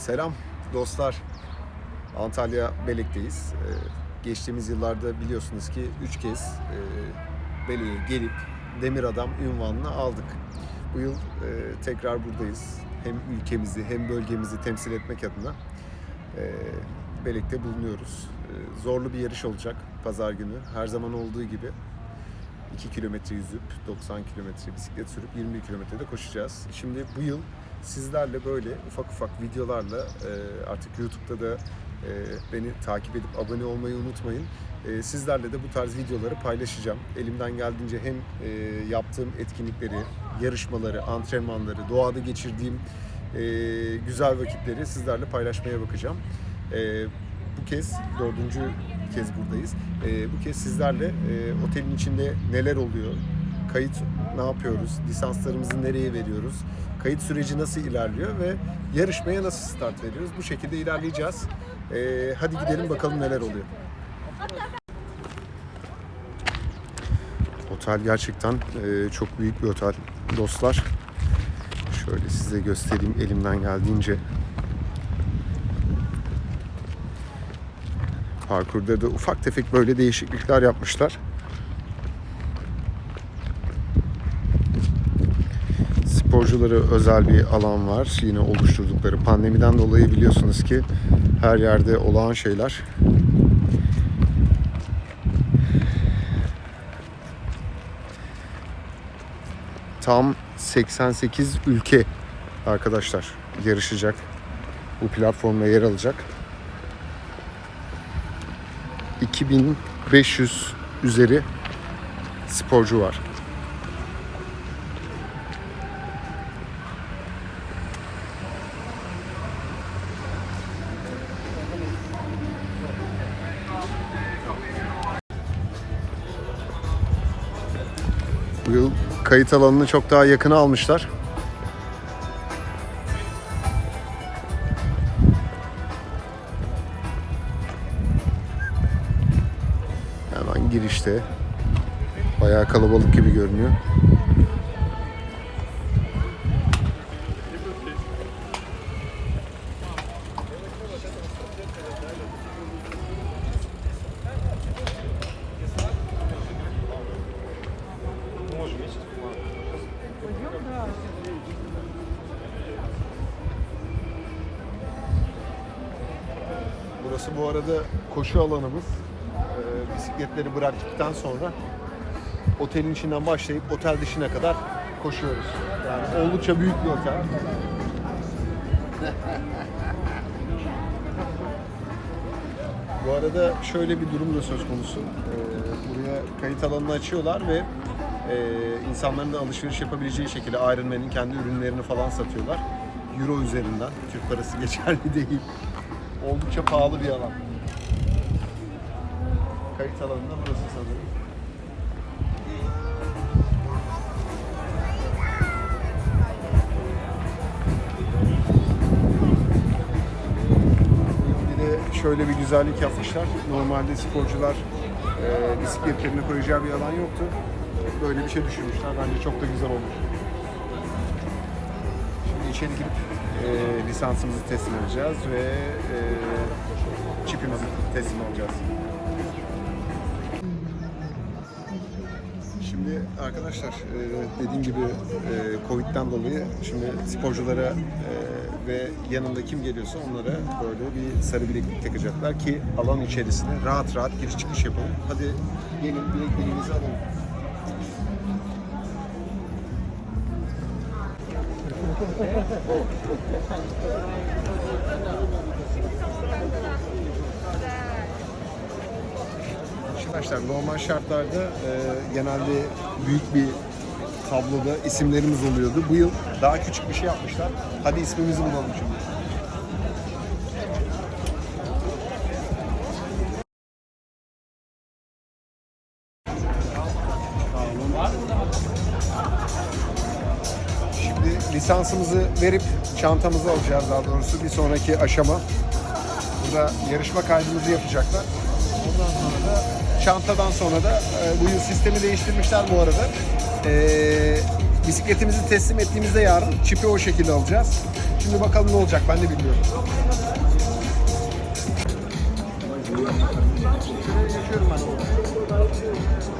Selam dostlar. Antalya Belek'teyiz. Ee, geçtiğimiz yıllarda biliyorsunuz ki 3 kez e, Belek'e gelip Demir Adam ünvanını aldık. Bu yıl e, tekrar buradayız. Hem ülkemizi hem bölgemizi temsil etmek adına e, Belek'te bulunuyoruz. E, zorlu bir yarış olacak pazar günü. Her zaman olduğu gibi 2 kilometre yüzüp 90 kilometre bisiklet sürüp 21 kilometrede koşacağız. Şimdi bu yıl sizlerle böyle ufak ufak videolarla e, artık YouTube'da da e, beni takip edip abone olmayı unutmayın. E, Sizlerle de bu tarz videoları paylaşacağım. Elimden geldiğince hem e, yaptığım etkinlikleri, yarışmaları, antrenmanları, doğada geçirdiğim e, güzel vakitleri sizlerle paylaşmaya bakacağım. E, bu kez dördüncü kez buradayız. E, bu kez sizlerle e, otelin içinde neler oluyor, kayıt ne yapıyoruz, lisanslarımızı nereye veriyoruz, kayıt süreci nasıl ilerliyor ve yarışmaya nasıl start veriyoruz. Bu şekilde ilerleyeceğiz. E, hadi gidelim bakalım neler oluyor. Otel gerçekten e, çok büyük bir otel dostlar. Şöyle size göstereyim elimden geldiğince. Parkurda da ufak tefek böyle değişiklikler yapmışlar. Sporculara özel bir alan var. Yine oluşturdukları pandemiden dolayı biliyorsunuz ki her yerde olağan şeyler. Tam 88 ülke arkadaşlar yarışacak. Bu platformda yer alacak. 2500 üzeri sporcu var. Kayıt alanını çok daha yakına almışlar. Hemen girişte. Bayağı kalabalık gibi görünüyor. Burası bu arada koşu alanımız. Ee, bisikletleri bıraktıktan sonra otelin içinden başlayıp otel dışına kadar koşuyoruz. Yani oldukça büyük bir otel. Bu arada şöyle bir durum da söz konusu. Ee, buraya kayıt alanını açıyorlar ve e, insanların da alışveriş yapabileceği şekilde Ironman'in kendi ürünlerini falan satıyorlar. Euro üzerinden. Türk parası geçerli değil. Oldukça pahalı bir alan. Kayıt alanında burası sanırım. Şöyle bir güzellik yapmışlar. Normalde sporcular e, bisikletlerini koyacağı bir alan yoktu. Böyle bir şey düşünmüşler. Bence çok da güzel olmuş. Şimdi içeri girip e, lisansımızı teslim edeceğiz ve e, çipimizi teslim alacağız. Şimdi arkadaşlar e, dediğim gibi e, Covid'den dolayı şimdi sporculara e, ve yanında kim geliyorsa onlara böyle bir sarı bileklik takacaklar ki alan içerisine rahat rahat giriş çıkış yapalım. Hadi gelin bilekliğimizi alalım. Arkadaşlar normal şartlarda e, genelde büyük bir tabloda isimlerimiz oluyordu. Bu yıl daha küçük bir şey yapmışlar. Hadi ismimizi bulalım şimdi. Lisansımızı verip çantamızı alacağız daha doğrusu bir sonraki aşama. Burada yarışma kaydımızı yapacaklar. Ondan sonra da çantadan sonra da e, bu yıl sistemi değiştirmişler bu arada. E, Bisikletimizi teslim ettiğimizde yarın çipi o şekilde alacağız. Şimdi bakalım ne olacak ben de bilmiyorum. Ben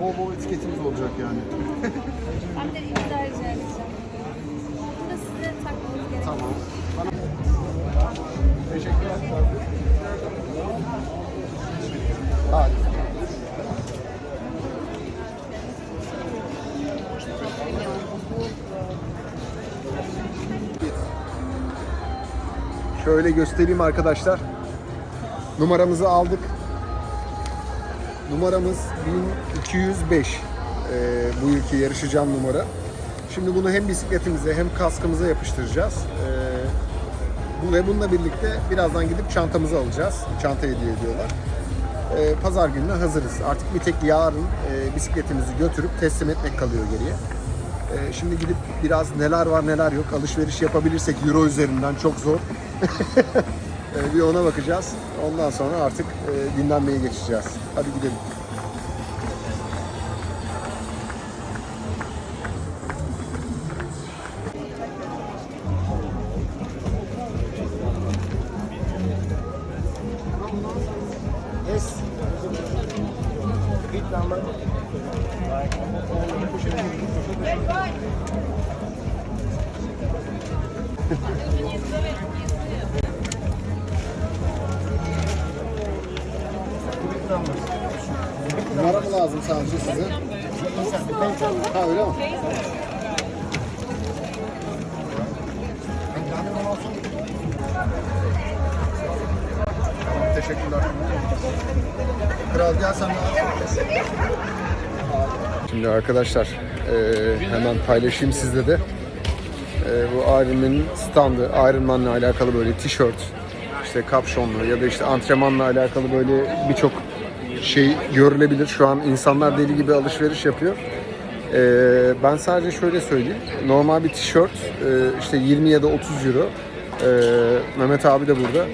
Bol bol etiketimiz olacak yani. Ben de imza rica edeceğim. Bu da size takmanız gerekiyor. Tamam. Bana... Teşekkürler. Hadi. Şöyle göstereyim arkadaşlar. Numaramızı aldık. Numaramız 1205. Ee, bu yılki yarışacağım numara. Şimdi bunu hem bisikletimize hem kaskımıza yapıştıracağız. Ee, bu ve bununla birlikte birazdan gidip çantamızı alacağız. Çanta hediye ediyorlar. Ee, Pazar gününe hazırız. Artık bir tek yarın e, bisikletimizi götürüp teslim etmek kalıyor geriye. Ee, şimdi gidip biraz neler var neler yok alışveriş yapabilirsek euro üzerinden çok zor. Ee, bir ona bakacağız. Ondan sonra artık e, dinlenmeye geçeceğiz. Hadi gidelim. Numara mı lazım sadece size? Ha öyle mi? Tamam, teşekkürler. Kral gel sen. Şimdi arkadaşlar eee, hemen paylaşayım sizle de. Eee, bu Ironman'in standı, Ironman'la alakalı böyle tişört, işte kapşonlu ya da işte antrenmanla alakalı böyle birçok şey görülebilir. Şu an insanlar deli gibi alışveriş yapıyor. Eee, ben sadece şöyle söyleyeyim. Normal bir tişört eee, işte 20 ya da 30 euro. Eee, Mehmet abi de burada.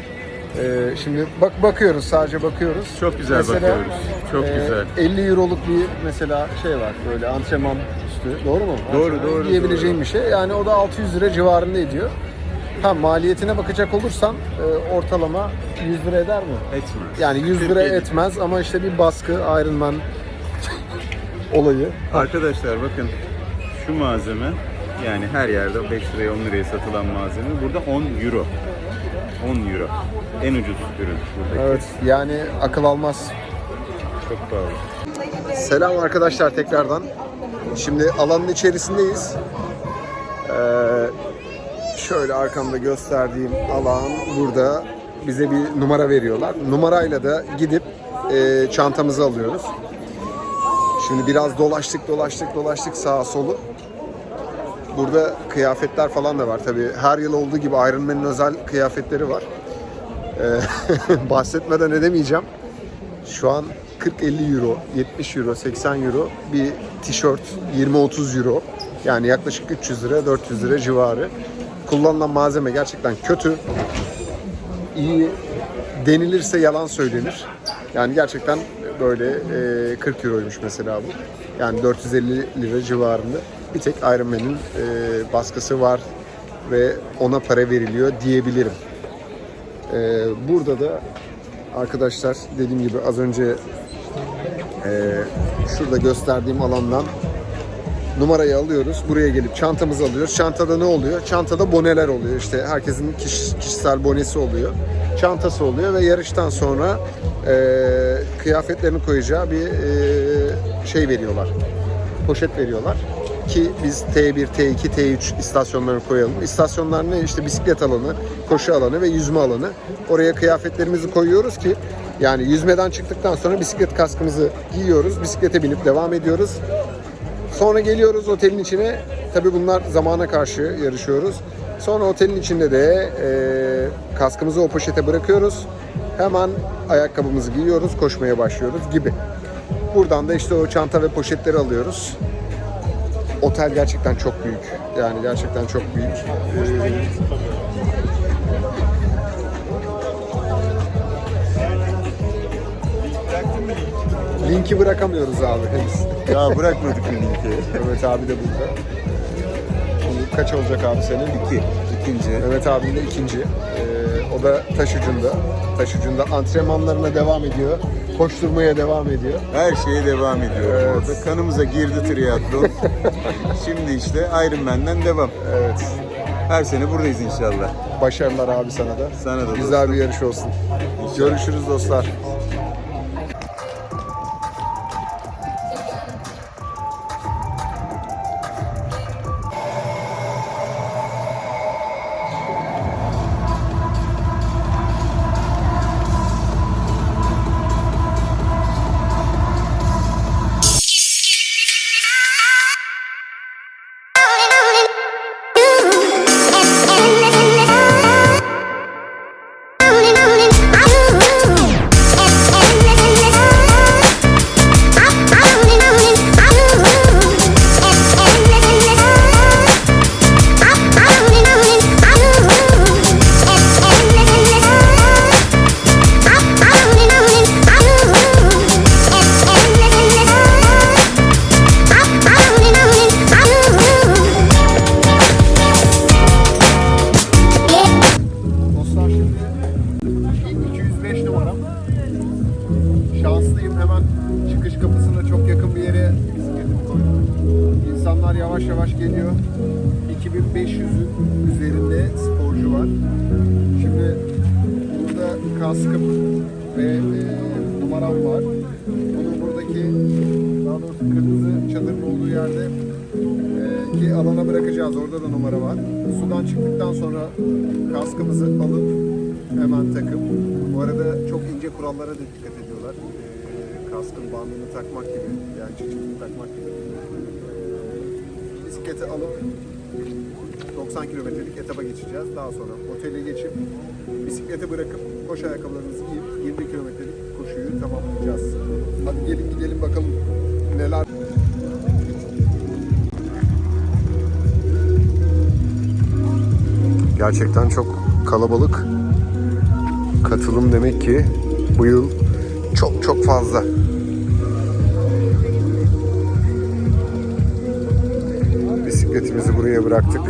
Eee, şimdi bak bakıyoruz sadece bakıyoruz. Çok güzel bakıyoruz. Çok eee, güzel. 50 euroluk bir mesela şey var böyle antrenman üstü. Doğru mu? Doğru, Antrenman doğru, Giyebileceğim doğru. bir şey. Yani o da 600 lira civarında ediyor. Ha maliyetine bakacak olursam e, ortalama 100 lira eder mi? Etmez. Yani 100 lira 47. etmez ama işte bir baskı Iron Man olayı. Arkadaşlar bakın şu malzeme yani her yerde 5 liraya 10 liraya satılan malzeme burada 10 euro. 10 euro. En ucuz ürün buradaki. Evet yani akıl almaz. Çok pahalı. Selam arkadaşlar tekrardan. Şimdi alanın içerisindeyiz. Ee, şöyle arkamda gösterdiğim alan burada bize bir numara veriyorlar. Numarayla da gidip e, çantamızı alıyoruz. Şimdi biraz dolaştık dolaştık dolaştık sağa solu. Burada kıyafetler falan da var tabii. Her yıl olduğu gibi Iron Man'in özel kıyafetleri var. Ee, bahsetmeden edemeyeceğim. Şu an 40-50 euro, 70 euro, 80 euro bir tişört 20-30 euro. Yani yaklaşık 300 lira, 400 lira civarı. Kullanılan malzeme gerçekten kötü. İyi denilirse yalan söylenir. Yani gerçekten böyle e, 40 euroymuş mesela bu. Yani 450 lira civarında. Bir tek Iron Man'in e, baskısı var ve ona para veriliyor diyebilirim. Ee, burada da arkadaşlar dediğim gibi az önce e, şurada gösterdiğim alandan numarayı alıyoruz. Buraya gelip çantamızı alıyoruz. Çantada ne oluyor? Çantada boneler oluyor. İşte herkesin kişi- kişisel bonesi oluyor. Çantası oluyor ve yarıştan sonra e, kıyafetlerini koyacağı bir e, şey veriyorlar. Poşet veriyorlar ki biz T1, T2, T3 istasyonlarını koyalım. İstasyonlar ne? İşte bisiklet alanı, koşu alanı ve yüzme alanı. Oraya kıyafetlerimizi koyuyoruz ki yani yüzmeden çıktıktan sonra bisiklet kaskımızı giyiyoruz. Bisiklete binip devam ediyoruz. Sonra geliyoruz otelin içine. Tabii bunlar zamana karşı yarışıyoruz. Sonra otelin içinde de e, kaskımızı o poşete bırakıyoruz. Hemen ayakkabımızı giyiyoruz, koşmaya başlıyoruz gibi. Buradan da işte o çanta ve poşetleri alıyoruz. Otel gerçekten çok büyük. Yani gerçekten çok büyük. Ee, linki bırakamıyoruz abi henüz. Ya bırakmadık linki. Mehmet abi de burada. Bu kaç olacak abi senin? İki. İkinci. Mehmet abim de ikinci. Ee, o da taş ucunda. Taş ucunda antrenmanlarına devam ediyor. Koşturmaya devam ediyor. Her şeye devam ediyor Evet. orada. Kanımıza girdi triatlon. Şimdi işte Ironman'den devam. Evet. Her sene buradayız inşallah. Başarılar abi sana da. Sana da Güzel bir yarış olsun. Görüşürüz dostlar. Dostlar ince kurallara da dikkat ediyorlar. E, kaskın bandını takmak gibi yani çeşitini takmak gibi. E, bisikleti alıp 90 kilometrelik etaba geçeceğiz. Daha sonra otele geçip bisiklete bırakıp koşu ayakkabılarımızı giyip 20 kilometrelik koşuyu tamamlayacağız. Hadi gelin gidelim bakalım neler Gerçekten çok kalabalık. Katılım demek ki bu yıl çok çok fazla. Bisikletimizi buraya bıraktık.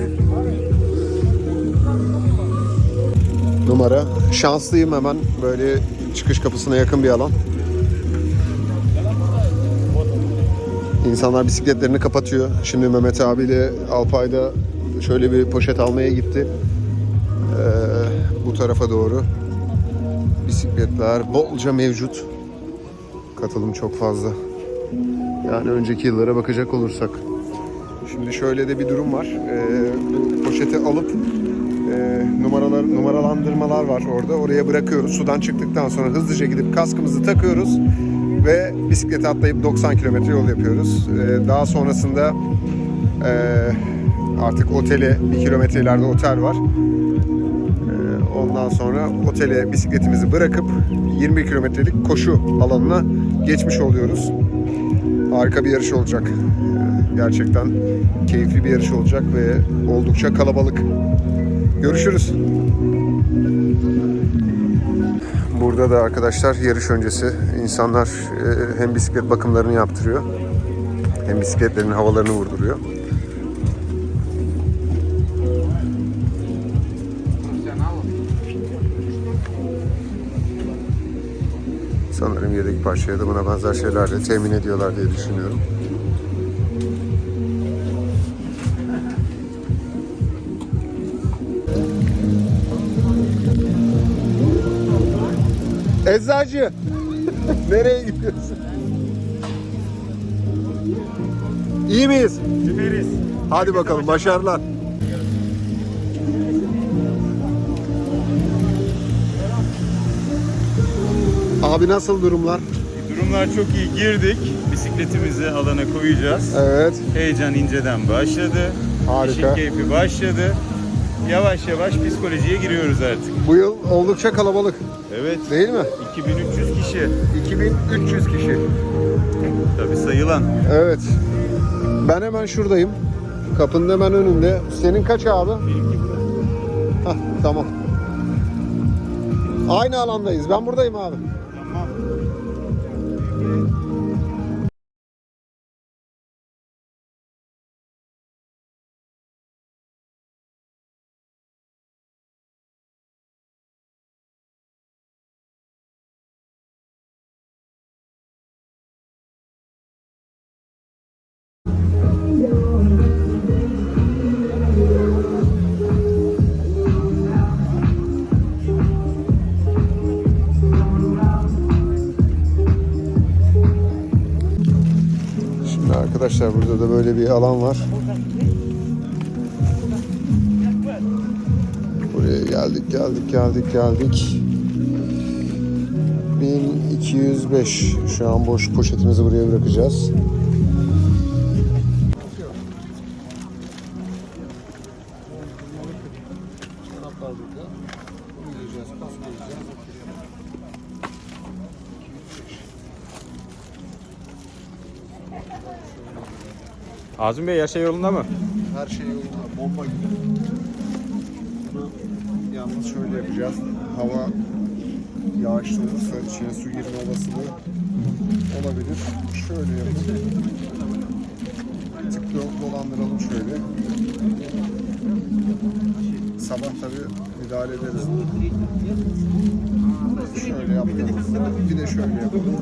Numara. Şanslıyım hemen böyle çıkış kapısına yakın bir alan. İnsanlar bisikletlerini kapatıyor. Şimdi Mehmet abiyle Alpay'da şöyle bir poşet almaya gitti. Ee, bu tarafa doğru bisikletler bolca mevcut. Katılım çok fazla. Yani önceki yıllara bakacak olursak. Şimdi şöyle de bir durum var. Bu poşeti alıp e, numaralar numaralandırmalar var orada. Oraya bırakıyoruz. Sudan çıktıktan sonra hızlıca gidip kaskımızı takıyoruz ve bisiklete atlayıp 90 kilometre yol yapıyoruz. Ee, daha sonrasında e, artık otele bir kilometre ileride otel var. Ondan sonra otele bisikletimizi bırakıp 20 kilometrelik koşu alanına geçmiş oluyoruz. Harika bir yarış olacak. Gerçekten keyifli bir yarış olacak ve oldukça kalabalık. Görüşürüz. Burada da arkadaşlar yarış öncesi insanlar e, hem bisiklet bakımlarını yaptırıyor hem bisikletlerin havalarını vurduruyor. Sanırım yedek parçaya da buna benzer şeylerle temin ediyorlar diye düşünüyorum. Eczacı. Nereye gidiyorsun? İyi miyiz? Süperiz. Hadi bakalım başarılar. Abi nasıl durumlar? Durumlar çok iyi. Girdik. Bisikletimizi alana koyacağız. Evet. Heyecan inceden başladı. Harika. İşin keyfi başladı. Yavaş yavaş psikolojiye giriyoruz artık. Bu yıl oldukça kalabalık Evet. değil mi? 2300 kişi. 2300 kişi. Tabii sayılan. Evet. Ben hemen şuradayım. Kapının hemen önünde. Senin kaç abi? Benimki burada. Hah, tamam. Aynı alandayız. Ben buradayım abi. Tamam. Şimdi arkadaşlar burada da böyle bir alan var. Buraya geldik, geldik, geldik, geldik. 1205. Şu an boş poşetimizi buraya bırakacağız. Azim Bey her şey yolunda mı? Her şey yolunda, bomba gibi. Yalnız şöyle yapacağız. Hava yağışlı olursa içine su girme olasılığı olabilir. Şöyle yapalım. Tık do- dolandıralım şöyle. Sabah tabii müdahale ederiz. Şöyle yaptığımızda bir de şöyle yapalım.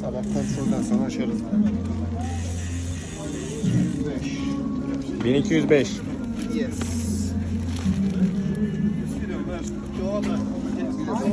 Sabah kontrolden sonra açarız. 5 1205. Yes. Bir